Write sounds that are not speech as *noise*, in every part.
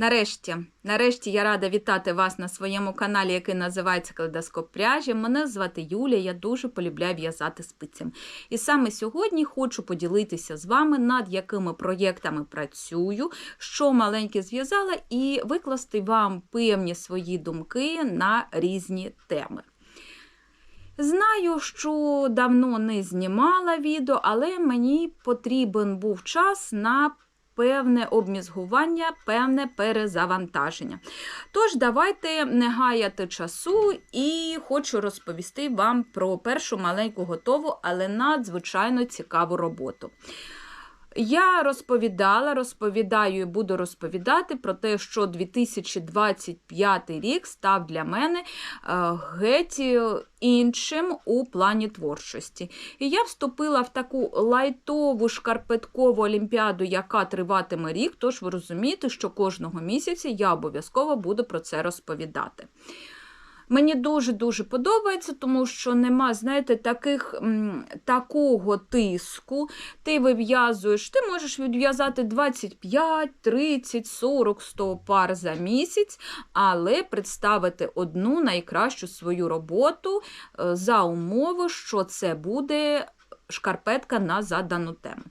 Нарешті, нарешті я рада вітати вас на своєму каналі, який називається Калейдоскоп пряжі. Мене звати Юля, я дуже полюбляю в'язати спицям. І саме сьогодні хочу поділитися з вами, над якими проєктами працюю, що маленьке зв'язала, і викласти вам певні свої думки на різні теми. Знаю, що давно не знімала відео, але мені потрібен був час на певне обмізгування, певне перезавантаження. Тож, давайте не гаяти часу і хочу розповісти вам про першу маленьку готову, але надзвичайно цікаву роботу. Я розповідала, розповідаю і буду розповідати про те, що 2025 рік став для мене е, геть іншим у плані творчості. І я вступила в таку лайтову шкарпеткову олімпіаду, яка триватиме рік, тож ви розумієте, що кожного місяця я обов'язково буду про це розповідати. Мені дуже-дуже подобається, тому що нема, знаєте, таких, такого тиску. Ти вив'язуєш, ти можеш відв'язати 25, 30, 40, 100 пар за місяць, але представити одну найкращу свою роботу е, за умови, що це буде шкарпетка на задану тему.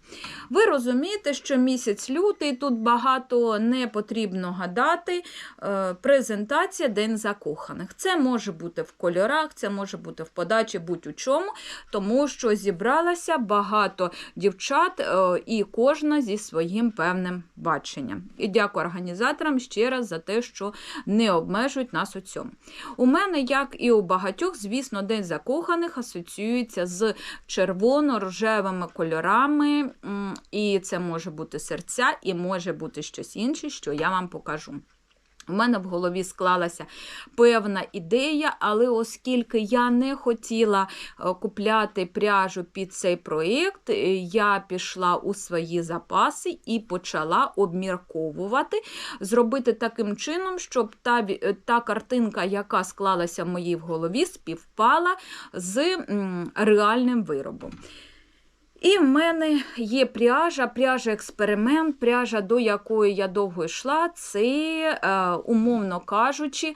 Ви розумієте, що місяць лютий, тут багато не потрібно гадати. Е, презентація День закоханих. Це може бути в кольорах, це може бути в подачі будь-у чому, тому що зібралося багато дівчат, е, і кожна зі своїм певним баченням. І дякую організаторам ще раз за те, що не обмежують нас у цьому. У мене, як і у багатьох, звісно, День закоханих асоціюється з червоною червоно-рожевими кольорами, і це може бути серця, і може бути щось інше, що я вам покажу. У мене в голові склалася певна ідея, але оскільки я не хотіла е, купляти пряжу під цей проєкт, е, я пішла у свої запаси і почала обмірковувати, зробити таким чином, щоб та е, та картинка, яка склалася в моїй в голові, співпала з реальним виробом. І в мене є пряжа, пряжа експеримент, пряжа, до якої я довго йшла, це, е, умовно кажучи,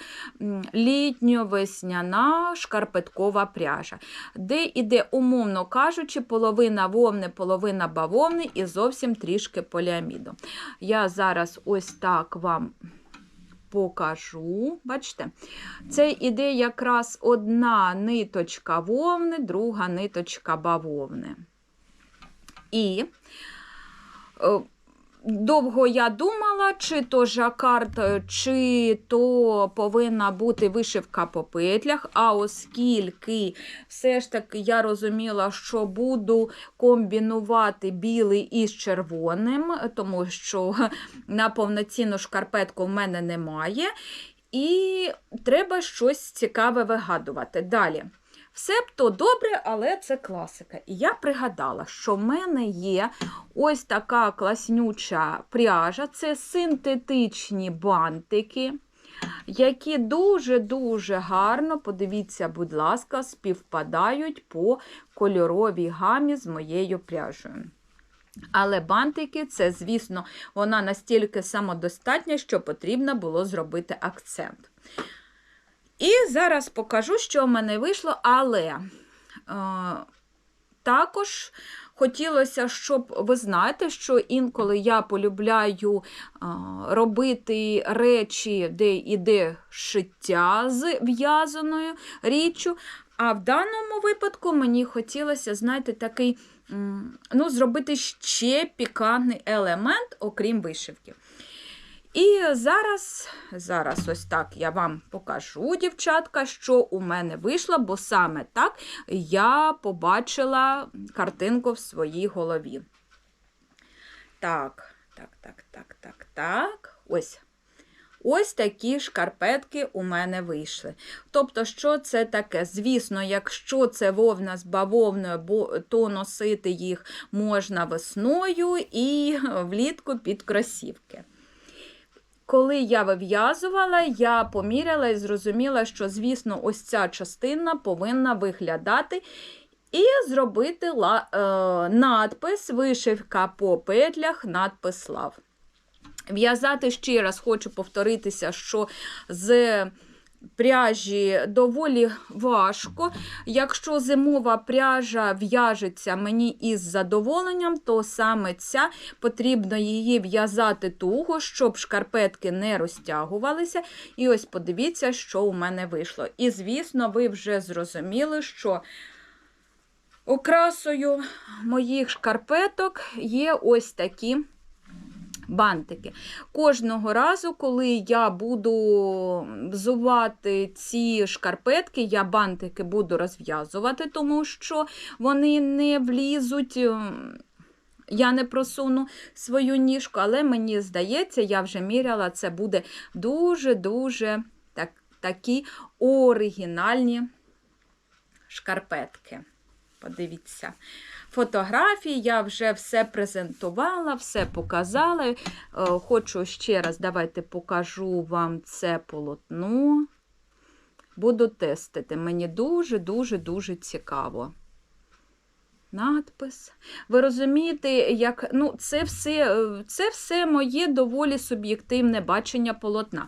літньо-весняна шкарпеткова пряжа, де йде, умовно кажучи, половина вовни, половина бавовни і зовсім трішки поліаміду. Я зараз ось так вам. Покажу, бачите, це іде якраз одна ниточка вовни, друга ниточка бавовни. І е, довго я думала, чи то жакард, чи то повинна бути вишивка по петлях, а оскільки все ж таки я розуміла, що буду комбінувати білий із червоним, тому що *laughs* на повноцінну шкарпетку в мене немає. І треба щось цікаве вигадувати. Далі. Все б то добре, але це класика. І я пригадала, що в мене є ось така класнюча пряжа це синтетичні бантики, які дуже-дуже гарно, подивіться, будь ласка, співпадають по кольоровій гамі з моєю пряжею. Але бантики, це, звісно, вона настільки самодостатня, що потрібно було зробити акцент. І зараз покажу, що в мене вийшло, але е, також хотілося, щоб ви знаєте, що інколи я полюбляю е, робити речі, де йде шиття з в'язаною річчю. А в даному випадку мені хотілося, знаєте, такий, ну, зробити ще пікантний елемент, окрім вишивки. І зараз, зараз ось так я вам покажу, дівчатка, що у мене вийшло, бо саме так я побачила картинку в своїй голові. Так, так, так, так, так, так. Ось. Ось такі шкарпетки у мене вийшли. Тобто, що це таке? Звісно, якщо це вовна з бавовною, то носити їх можна весною і влітку під кросівки. Коли я вив'язувала, я поміряла і зрозуміла, що, звісно, ось ця частина повинна виглядати. І зробити е, надпис, вишивка по петлях, надпис слав. В'язати ще раз хочу повторитися, що з пряжі доволі важко. Якщо зимова пряжа в'яжеться мені із задоволенням, то саме ця потрібно її в'язати туго, щоб шкарпетки не розтягувалися. І ось подивіться, що у мене вийшло. І, звісно, ви вже зрозуміли, що окрасою моїх шкарпеток є ось такі бантики. Кожного разу, коли я буду взувати ці шкарпетки, я бантики буду розв'язувати, тому що вони не влізуть. ем, Я не просуну свою ніжку, але мені здається, я вже міряла, це буде дуже-дуже так, такі оригінальні шкарпетки. Подивіться. Фотографії я вже все презентувала, все показала. Е, Хочу ще раз, давайте покажу вам це полотно. Буду тестити. Мені дуже-дуже-дуже цікаво. Надпис. Ви розумієте, як ну, це все, це все моє доволі суб'єктивне бачення полотна.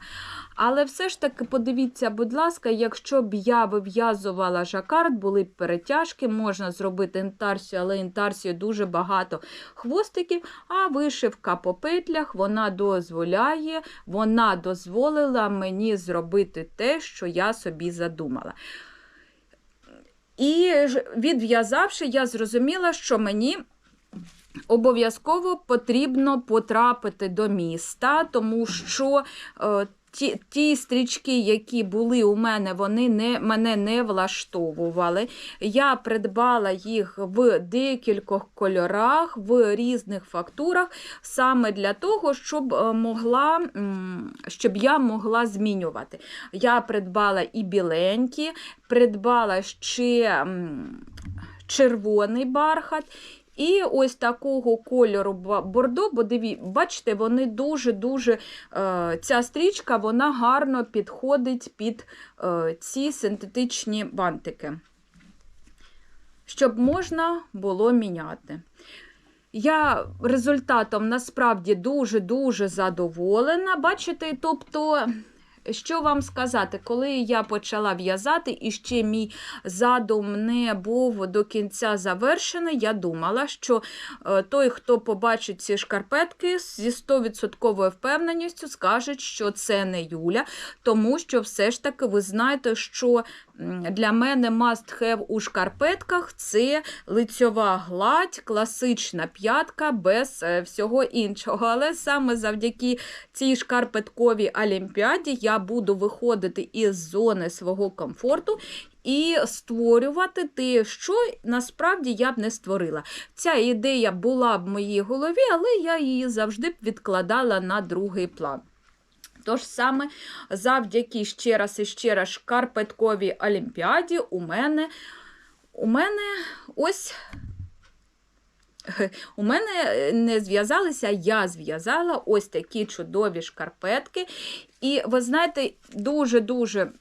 Але все ж таки, подивіться, будь ласка, якщо б я вив'язувала жакард, були б перетяжки, можна зробити інтарсію, але інтарсію дуже багато хвостиків, а вишивка по петлях вона дозволяє, вона дозволила мені зробити те, що я собі задумала. І відв'язавши, я зрозуміла, що мені обов'язково потрібно потрапити до міста, тому що е, ті, ті стрічки, які були у мене, вони не, мене не влаштовували. Я придбала їх в декількох кольорах, в різних фактурах, саме для того, щоб, е, могла, щоб я могла змінювати. Я придбала і біленькі, придбала ще червоний бархат. І ось такого кольору бордо, бо диві, бачите, вони дуже-дуже, е, ця стрічка вона гарно підходить під е, ці синтетичні бантики, щоб можна було міняти. Я результатом насправді дуже-дуже задоволена. Бачите, тобто, що вам сказати, коли я почала в'язати і ще мій задум не був до кінця завершений, я думала, що е, той, хто побачить ці шкарпетки, зі 100% впевненістю скаже, що це не Юля, тому що все ж таки ви знаєте, що для мене must have у шкарпетках це лицьова гладь, класична п'ятка без е, всього іншого. Але саме завдяки цій шкарпетковій олімпіаді я буду виходити із зони свого комфорту. І створювати те, що насправді я б не створила. Ця ідея була в моїй голові, але я її завжди б відкладала на другий план. Тож саме завдяки ще раз і ще раз шкарпетковій олімпіаді у мене, у мене ось *laughs* у мене не зв'язалися, я зв'язала ось такі чудові шкарпетки. І ви знаєте, дуже-дуже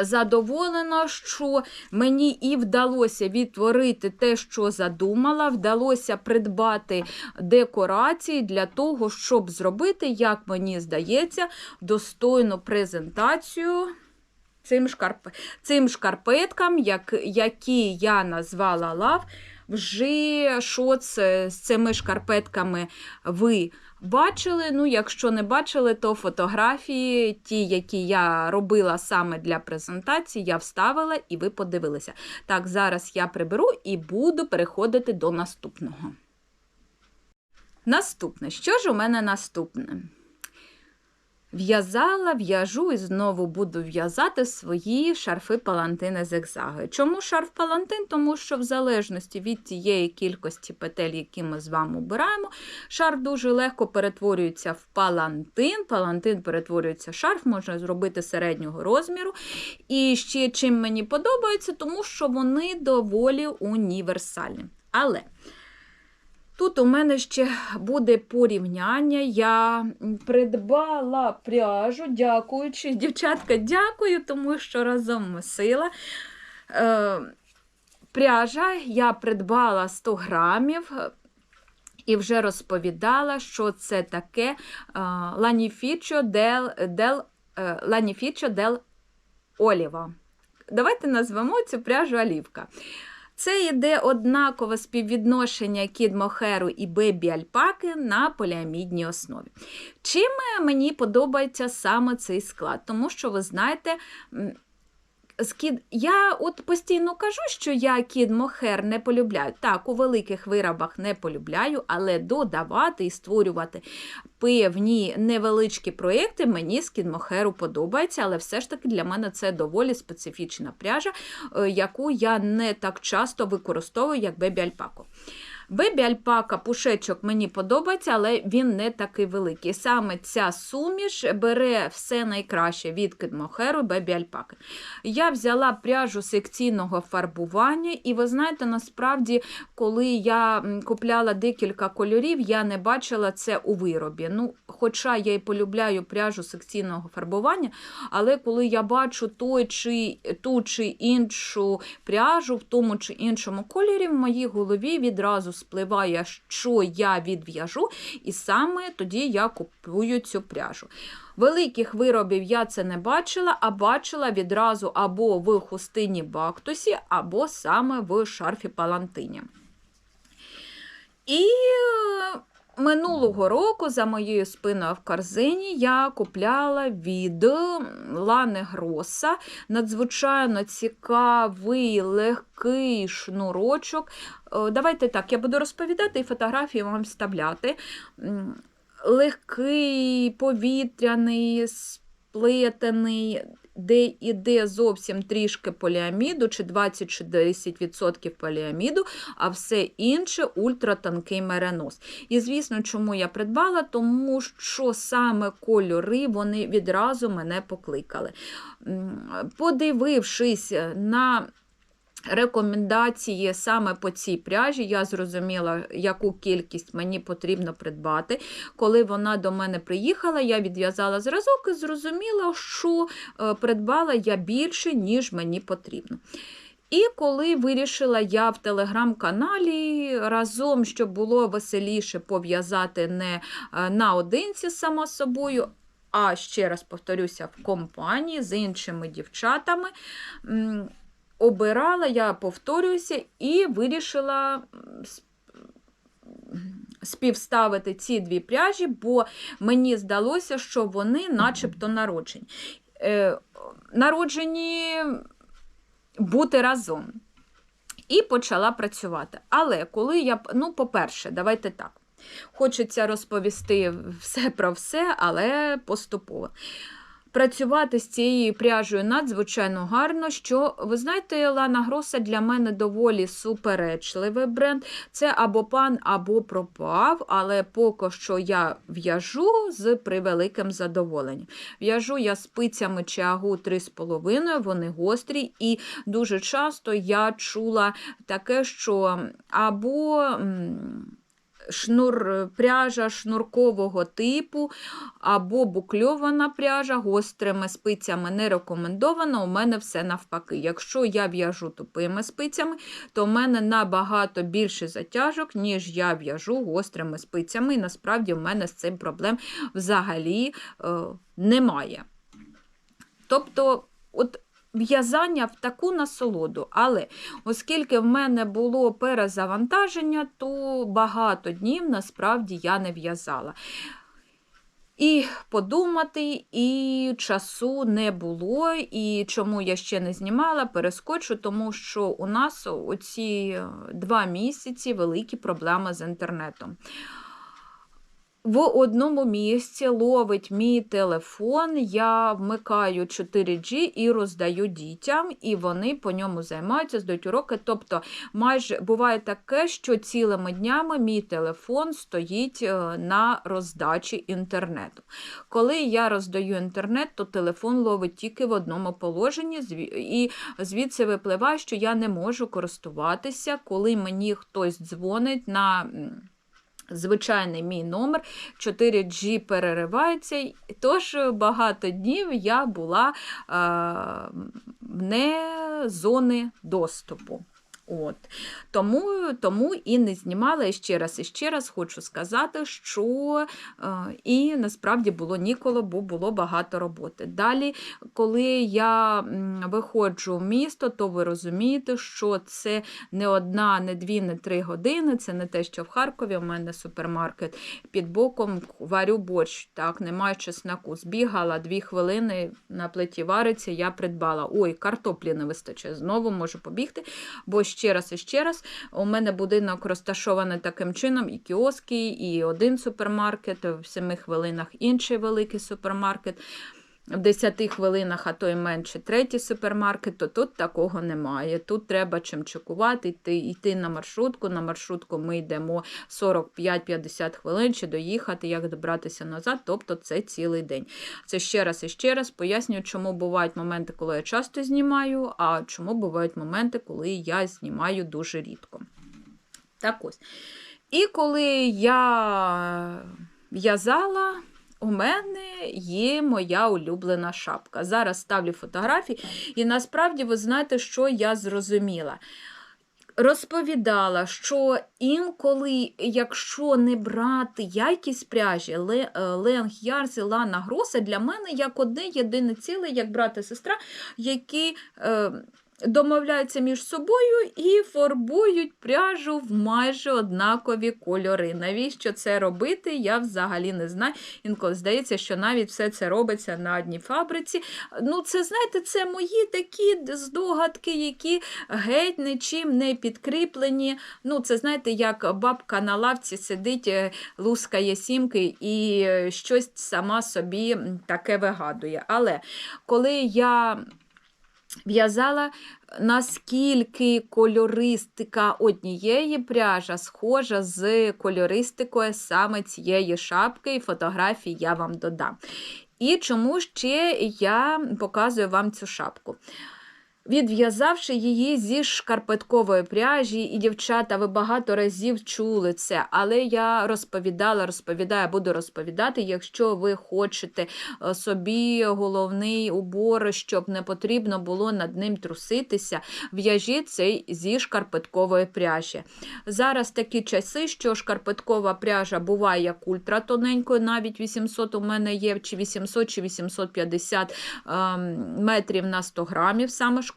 задоволена, що мені і вдалося відтворити те, що задумала, вдалося придбати декорації для того, щоб зробити, як мені здається, достойну презентацію. Цим, шкарп... цим шкарпеткам, як... які я назвала лав, вже що це з цими шкарпетками ви бачили. Ну, якщо не бачили, то фотографії, ті, які я робила саме для презентації, я вставила і ви подивилися. Так, зараз я приберу і буду переходити до наступного. Наступне. Що ж у мене наступне? В'язала, в'яжу і знову буду в'язати свої шарфи палантини зигзаги. Чому шарф палантин? Тому що в залежності від тієї кількості петель, які ми з вами обираємо, шарф дуже легко перетворюється в палантин. Палантин перетворюється в шарф, можна зробити середнього розміру. І ще чим мені подобається, тому що вони доволі універсальні. Але. Тут у мене ще буде порівняння. Я придбала пряжу, дякуючи. Дівчатка, дякую, тому що разом сила. Е, пряжа я придбала 100 грамів. і вже розповідала, що це таке Ланіфічо дел, дел, Ланіфічо дел Оліва. Давайте назвемо цю пряжу олівка. Це йде однакове співвідношення кід мохеру і бебі альпаки на поліамідній основі. Чим мені подобається саме цей склад? Тому що, ви знаєте, Скід... Я от постійно кажу, що я кід мохер не полюбляю. Так, у великих виробах не полюбляю, але додавати і створювати певні невеличкі проєкти мені з кід мохеру подобається, але все ж таки для мене це доволі специфічна пряжа, е, яку я не так часто використовую, як бебі альпако. Бебі альпака пушечок мені подобається, але він не такий великий. Саме ця суміш бере все найкраще від кидмохеру бебі альпаки. Я взяла пряжу секційного фарбування, і ви знаєте, насправді, коли я купляла декілька кольорів, я не бачила це у виробі. Ну, Хоча я і полюбляю пряжу секційного фарбування, але коли я бачу той чи ту чи іншу пряжу в тому чи іншому кольорі, в моїй голові відразу спливає, що я відв'яжу, і саме тоді я купую цю пряжу. Великих виробів я це не бачила, а бачила відразу або в хустині бактусі, або саме в шарфі палантині. І Минулого року за моєю спиною в корзині я купляла від Лани Гроса надзвичайно цікавий легкий шнурочок. Е, давайте так, я буду розповідати і фотографії вам вставляти. Легкий, повітряний, сплетений, де йде зовсім трішки поліаміду, чи 20 чи 10% поліаміду, а все інше ультратанкий меренос. І, звісно, чому я придбала? Тому що саме кольори вони відразу мене покликали. Подивившись на Рекомендації саме по цій пряжі, я зрозуміла, яку кількість мені потрібно придбати. Коли вона до мене приїхала, я відв'язала зразок і зрозуміла, що е, придбала я більше, ніж мені потрібно. І коли вирішила я в телеграм-каналі разом, щоб було веселіше пов'язати не е, наодинці, само собою, а ще раз повторюся, в компанії з іншими дівчатами обирала, я повторююся, і вирішила співставити ці дві пряжі, бо мені здалося, що вони начебто народжені. Е, Народжені бути разом. І почала працювати. Але коли я, ну, по-перше, давайте так. Хочеться розповісти все про все, але поступово працювати з цією пряжею надзвичайно гарно. Що, ви знаєте, Лана Гроса для мене доволі суперечливий бренд. Це або пан, або пропав, але поки що я в'яжу з превеликим задоволенням. В'яжу я спицями чагу 3,5, вони гострі, і дуже часто я чула таке, що або шнур, е, пряжа шнуркового типу або букльована пряжа гострими спицями не рекомендовано, у мене все навпаки. Якщо я в'яжу тупими спицями, то у мене набагато більше затяжок, ніж я в'яжу гострими спицями. І насправді в мене з цим проблем взагалі е, немає. Тобто, от в'язання в таку насолоду. Але оскільки в мене було перезавантаження, то багато днів насправді я не в'язала. І подумати, і часу не було, і чому я ще не знімала, перескочу, тому що у нас оці два місяці великі проблеми з інтернетом в одному місці ловить мій телефон, я вмикаю 4G і роздаю дітям, і вони по ньому займаються, здають уроки. Тобто, майже буває таке, що цілими днями мій телефон стоїть е, на роздачі інтернету. Коли я роздаю інтернет, то телефон ловить тільки в одному положенні, і звідси випливає, що я не можу користуватися, коли мені хтось дзвонить на. Звичайний мій номер 4G переривається, тож багато днів я була е, не зони доступу. От. Тому, тому і не знімала. І ще раз, і ще раз хочу сказати, що е, і насправді було ніколи, бо було багато роботи. Далі, коли я виходжу в місто, то ви розумієте, що це не одна, не дві, не три години. Це не те, що в Харкові у мене супермаркет під боком варю борщ. Так, немає чесноку. Збігала дві хвилини на плиті вариться, я придбала. Ой, картоплі не вистачає. Знову можу побігти. Бо ще раз і ще раз, у мене будинок розташований таким чином, і кіоски, і один супермаркет, в 7 хвилинах інший великий супермаркет. В 10 хвилинах, а то й менше, третій супермаркет, то тут такого немає. Тут треба чим чекувати, йти, йти на маршрутку. На маршрутку ми йдемо 45-50 хвилин, чи доїхати, як добратися назад, тобто це цілий день. Це ще раз і ще раз пояснюю, чому бувають моменти, коли я часто знімаю, а чому бувають моменти, коли я знімаю дуже рідко. Так ось. І коли я в'язала. У мене є моя улюблена шапка. Зараз ставлю фотографії, і насправді ви знаєте, що я зрозуміла. Розповідала, що інколи, якщо не брати якість пряжі, Ленг Ярс і Лана Гроса для мене як одне єдине ціле, як брат і сестра, які е, домовляються між собою і фарбують пряжу в майже однакові кольори. Навіщо це робити, я взагалі не знаю. Інколи здається, що навіть все це робиться на одній фабриці. Ну, це, знаєте, це мої такі здогадки, які геть нічим не підкріплені. Ну, це, знаєте, як бабка на лавці сидить, е, лускає сімки і е, щось сама собі таке вигадує. Але коли я в'язала, наскільки кольористика однієї пряжа схожа з кольористикою саме цієї шапки, і фотографії я вам додам. І чому ще я показую вам цю шапку. Відв'язавши її зі шкарпеткової пряжі, і дівчата, ви багато разів чули це, але я розповідала, розповідаю, буду розповідати, якщо ви хочете е, собі головний убор, щоб не потрібно було над ним труситися, в'яжіть цей зі шкарпеткової пряжі. Зараз такі часи, що шкарпеткова пряжа буває як ультратоненькою, навіть 800 у мене є, чи 800, чи 850 ем, метрів на 100 грамів саме шкарпеткова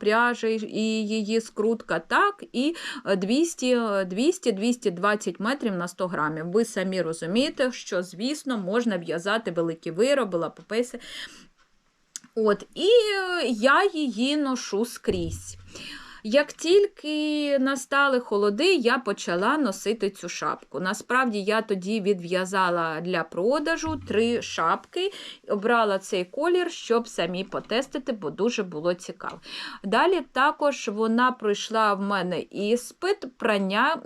пряжа і її скрутка, так, і 200-220 метрів на 100 грамів. Ви самі розумієте, що, звісно, можна в'язати великі вироби, лапописи. От, І я її ношу скрізь. Як тільки настали холоди, я почала носити цю шапку. Насправді, я тоді відв'язала для продажу три шапки, обрала цей колір, щоб самі потестити, бо дуже було цікаво. Далі також вона пройшла в мене іспит прання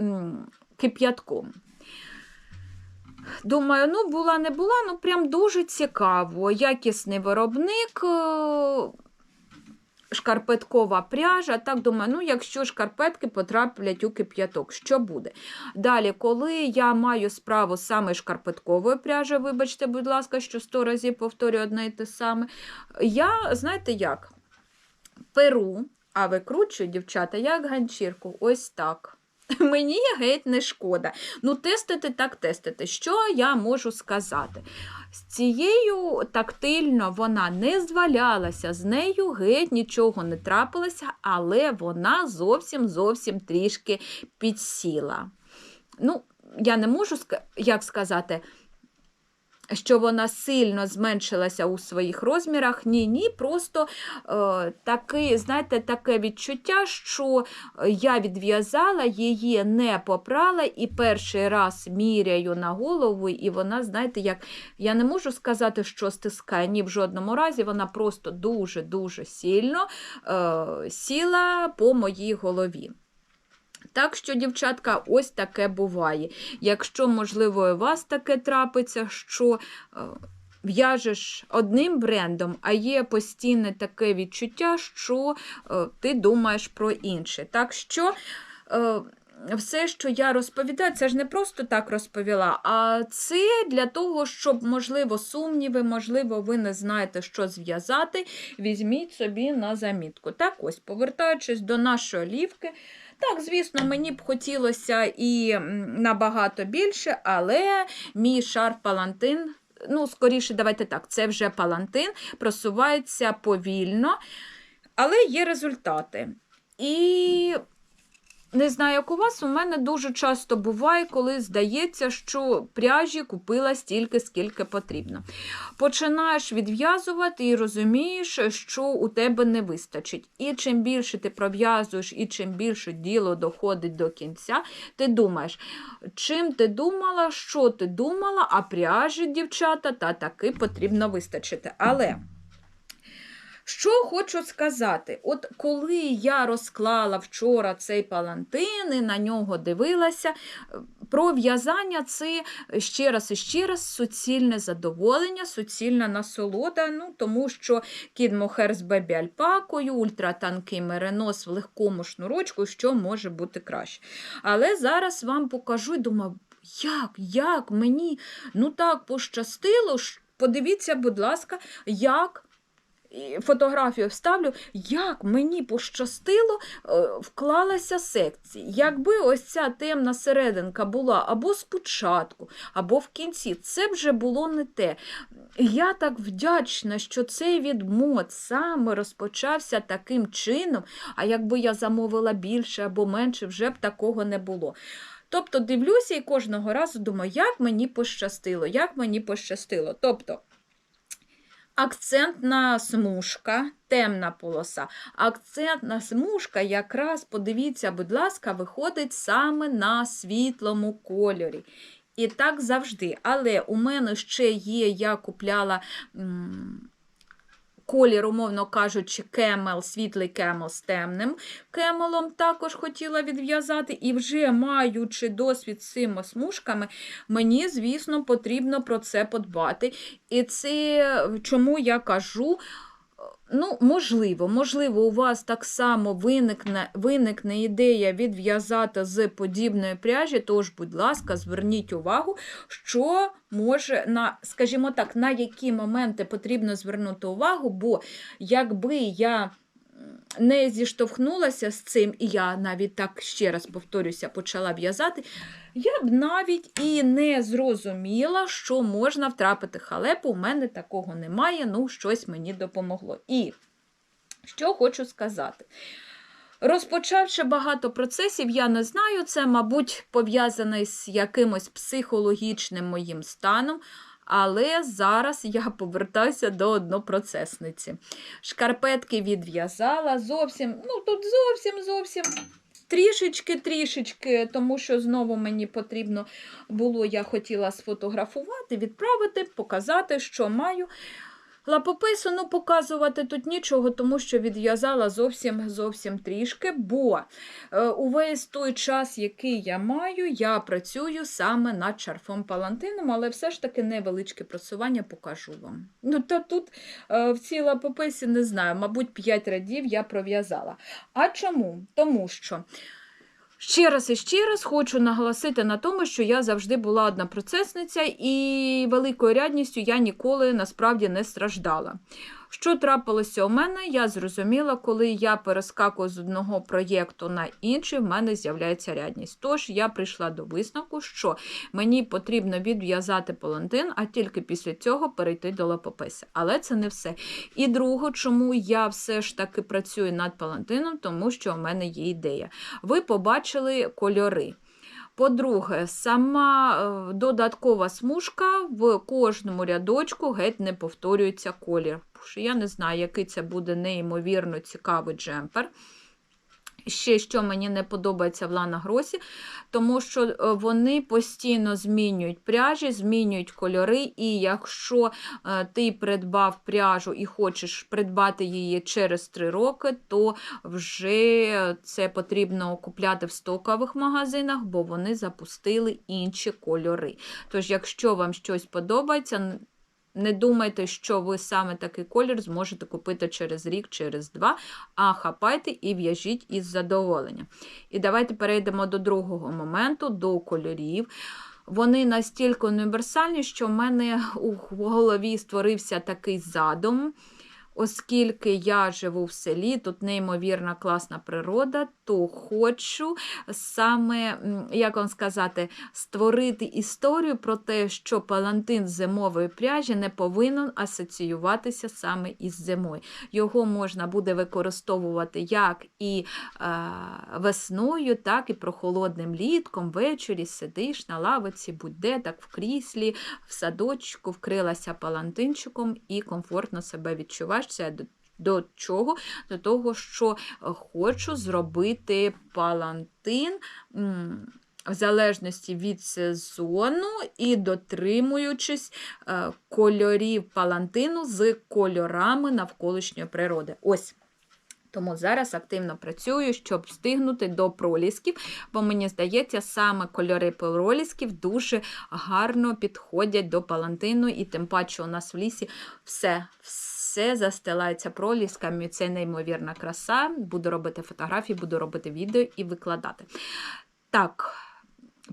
кип'ятком. Думаю, ну була не була, ну прям дуже цікаво. Якісний виробник шкарпеткова пряжа. Так думаю, ну якщо шкарпетки потраплять у кип'яток, що буде? Далі, коли я маю справу саме шкарпетковою пряжею, вибачте, будь ласка, що сто разів повторюю одне і те саме, я, знаєте як, перу, а викручую, дівчата, як ганчірку, ось так. *laughs* Мені геть не шкода. Ну, тестити так тестити. Що я можу сказати? З цією тактильно вона не звалялася, з нею геть нічого не трапилося, але вона зовсім зовсім трішки підсіла. Ну, я не можу як сказати що вона сильно зменшилася у своїх розмірах. Ні, ні, просто е, таки, знаєте, таке відчуття, що я відв'язала, її не попрала, і перший раз міряю на голову, і вона, знаєте, як я не можу сказати, що стискає, ні в жодному разі, вона просто дуже-дуже сильно е, сіла по моїй голові. Так що, дівчатка, ось таке буває. Якщо, можливо, у вас таке трапиться, що е, в'яжеш одним брендом, а є постійне таке відчуття, що е, ти думаєш про інше. Так що. Е, все, що я розповідаю, це ж не просто так розповіла, а це для того, щоб, можливо, сумніви, можливо, ви не знаєте, що зв'язати, візьміть собі на замітку. Так ось, повертаючись до нашої олівки, так, звісно, мені б хотілося і набагато більше, але мій шар палантин, ну, скоріше, давайте так, це вже палантин, просувається повільно, але є результати. І не знаю, як у вас, у мене дуже часто буває, коли здається, що пряжі купила стільки, скільки потрібно. Починаєш відв'язувати і розумієш, що у тебе не вистачить. І чим більше ти пров'язуєш, і чим більше діло доходить до кінця, ти думаєш, чим ти думала, що ти думала, а пряжі, дівчата, та таки потрібно вистачити. Але. Що хочу сказати, от коли я розклала вчора цей палантин і на нього дивилася, е, про в'язання це ще раз і ще раз суцільне задоволення, суцільна насолода, ну, тому що кіт мохер з бебі альпакою, ультратанкий меринос в легкому шнурочку, що може бути краще. Але зараз вам покажу і думаю, як, як мені ну так пощастило, подивіться, будь ласка, як фотографію вставлю, як мені пощастило, е, вклалася секція. Якби ось ця темна серединка була або спочатку, або в кінці, це вже було не те. Я так вдячна, що цей відмот саме розпочався таким чином, а якби я замовила більше або менше, вже б такого не було. Тобто дивлюся і кожного разу думаю, як мені пощастило, як мені пощастило. Тобто, Акцентна смужка, темна полоса. Акцентна смужка, якраз, подивіться, будь ласка, виходить саме на світлому кольорі. І так завжди. Але у мене ще є, я купляла. Колір, умовно кажучи, кемел, світлий кемел з темним кемелом також хотіла відв'язати. І вже маючи досвід з цими смужками, мені, звісно, потрібно про це подбати. І це чому я кажу. Ну, можливо, можливо, у вас так само виникне виникне ідея відв'язати з подібної пряжі, тож, будь ласка, зверніть увагу, що може, на, скажімо так, на які моменти потрібно звернути увагу, бо якби я не зіштовхнулася з цим, і я навіть так ще раз повторюся, почала в'язати, я б навіть і не зрозуміла, що можна втрапити халепу. У мене такого немає, ну, щось мені допомогло. І що хочу сказати. Розпочавши багато процесів, я не знаю, це, мабуть, пов'язане з якимось психологічним моїм станом. Але зараз я повертаюся до однопроцесниці. Шкарпетки відв'язала зовсім, ну тут зовсім зовсім трішечки-трішечки, тому що знову мені потрібно було, я хотіла сфотографувати, відправити, показати, що маю. Лапопису ну, показувати тут нічого, тому що відв'язала зовсім зовсім трішки, бо е, увесь той час, який я маю, я працюю саме над шарфом палантином, але все ж таки невеличке просування покажу вам. Ну, то Тут е, в цій лапописі не знаю, мабуть, 5 радів я пров'язала. А чому? Тому що. Ще раз і ще раз хочу наголосити на тому, що я завжди була одна процесниця, і великою рядністю я ніколи насправді не страждала. Що трапилося у мене, я зрозуміла, коли я перескакую з одного проєкту на інший, в мене з'являється рядність. Тож я прийшла до висновку, що мені потрібно відв'язати палантин, а тільки після цього перейти до лапописи. Але це не все. І друге, чому я все ж таки працюю над палантином, тому що у мене є ідея. Ви побачили кольори. По-друге, сама е, додаткова смужка в кожному рядочку геть не повторюється колір. Я не знаю, який це буде неймовірно цікавий джемпер. Ще, що мені не подобається в Лана Гросі, тому що е, вони постійно змінюють пряжі, змінюють кольори, і якщо е, ти придбав пряжу і хочеш придбати її через 3 роки, то вже це потрібно купляти в стокових магазинах, бо вони запустили інші кольори. Тож, якщо вам щось подобається, Не думайте, що ви саме такий колір зможете купити через рік, через два, а хапайте і в'яжіть із задоволенням. І давайте перейдемо до другого моменту, до кольорів. Вони настільки універсальні, що в мене у голові створився такий задум. Оскільки я живу в селі, тут неймовірна класна природа, то хочу саме, як вам сказати, створити історію про те, що палантин зимової пряжі не повинен асоціюватися саме із зимою. Його можна буде використовувати як і е, весною, так і прохолодним літком, ввечері сидиш на лавиці, будь-де, так в кріслі, в садочку, вкрилася палантинчиком і комфортно себе відчуваєш. Це до, до чого? До того, що хочу зробити палантин. В залежності від сезону і дотримуючись е, кольорів палантину з кольорами навколишньої природи. Ось. Тому зараз активно працюю, щоб встигнути до пролісків, бо мені здається, саме кольори пролісків дуже гарно підходять до палантину, і тим паче у нас в лісі все все застилається пролісками. Це неймовірна краса. Буду робити фотографії, буду робити відео і викладати. Так,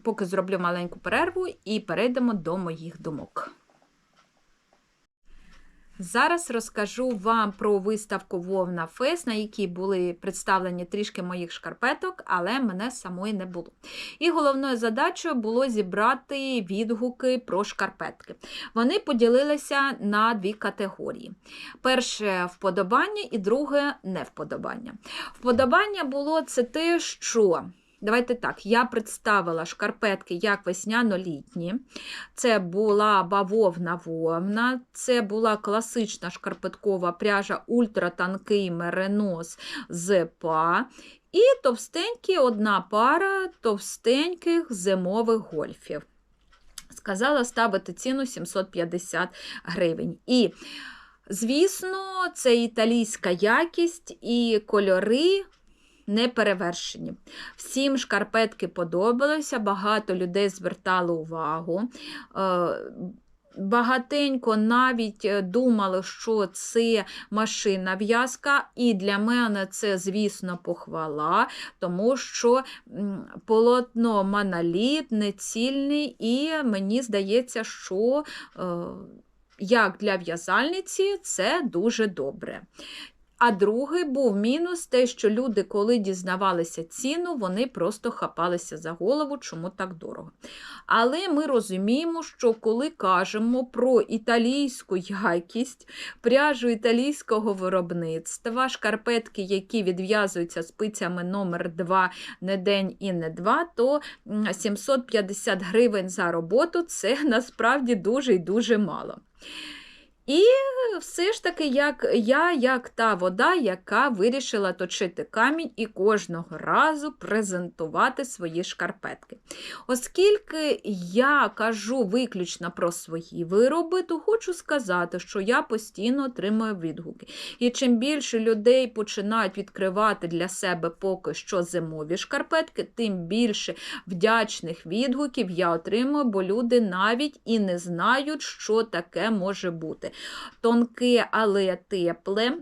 поки зроблю маленьку перерву і перейдемо до моїх думок. Зараз розкажу вам про виставку Вовна Фест, на якій були представлені трішки моїх шкарпеток, але мене самої не було. І головною задачею було зібрати відгуки про шкарпетки. Вони поділилися на дві категорії: перше вподобання і друге невподобання. Вподобання було це те, що. Давайте так, я представила шкарпетки як весняно-літні. Це була бавовна вовна, це була класична шкарпеткова пряжа ультратанкий меренос з па. І товстенькі одна пара товстеньких зимових гольфів. Сказала ставити ціну 750 гривень. І, звісно, це італійська якість і кольори не перевершені. Всім шкарпетки подобалися, багато людей звертали увагу. Е, багатенько навіть е, думали, що це машина в'язка, і для мене це, звісно, похвала, тому що полотно моноліт, нецільний, і мені здається, що е, як для в'язальниці це дуже добре. А другий був мінус те, що люди, коли дізнавалися ціну, вони просто хапалися за голову, чому так дорого. Але ми розуміємо, що коли кажемо про італійську якість, пряжу італійського виробництва, шкарпетки, які відв'язуються спицями номер 2 не день і не два, то 750 гривень за роботу це насправді дуже і дуже мало. І все ж таки, як я, як та вода, яка вирішила точити камінь і кожного разу презентувати свої шкарпетки. Оскільки я кажу виключно про свої вироби, то хочу сказати, що я постійно отримую відгуки. І чим більше людей починають відкривати для себе поки що зимові шкарпетки, тим більше вдячних відгуків я отримую, бо люди навіть і не знають, що таке може бути тонке, але тепле.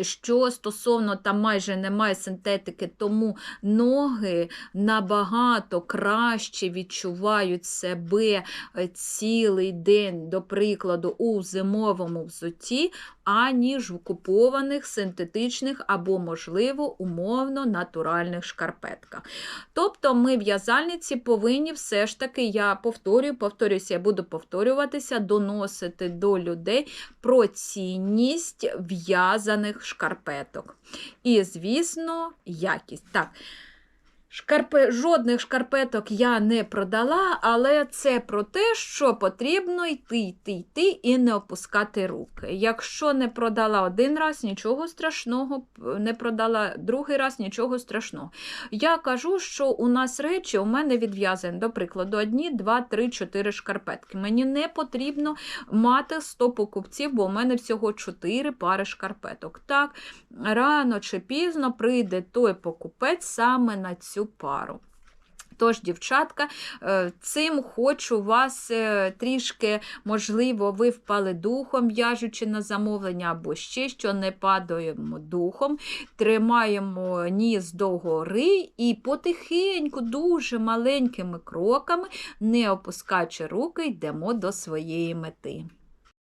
Що стосовно там майже немає синтетики, тому ноги набагато краще відчувають себе е, цілий день, до прикладу, у зимовому взутті, аніж в купованих синтетичних або, можливо, умовно натуральних шкарпетках. Тобто ми в'язальниці повинні все ж таки, я повторюю, повторюся, я буду повторюватися, доносити до людей про цінність в'язаних шкарпеток. І, звісно, якість. Так. Шкарпе... Жодних шкарпеток я не продала, але це про те, що потрібно йти, йти, йти і не опускати руки. Якщо не продала один раз, нічого страшного, не продала другий раз, нічого страшного. Я кажу, що у нас речі у мене відв'язані, до прикладу, одні, два, три, чотири шкарпетки. Мені не потрібно мати 100 покупців, бо у мене всього 4 пари шкарпеток. Так, рано чи пізно прийде той покупець саме на цю пару. Тож, дівчатка, е, цим хочу вас е, трішки, можливо, ви впали духом, в'яжучи на замовлення, або ще що не падаємо духом, тримаємо ніс догори і потихеньку, дуже маленькими кроками, не опускаючи руки, йдемо до своєї мети.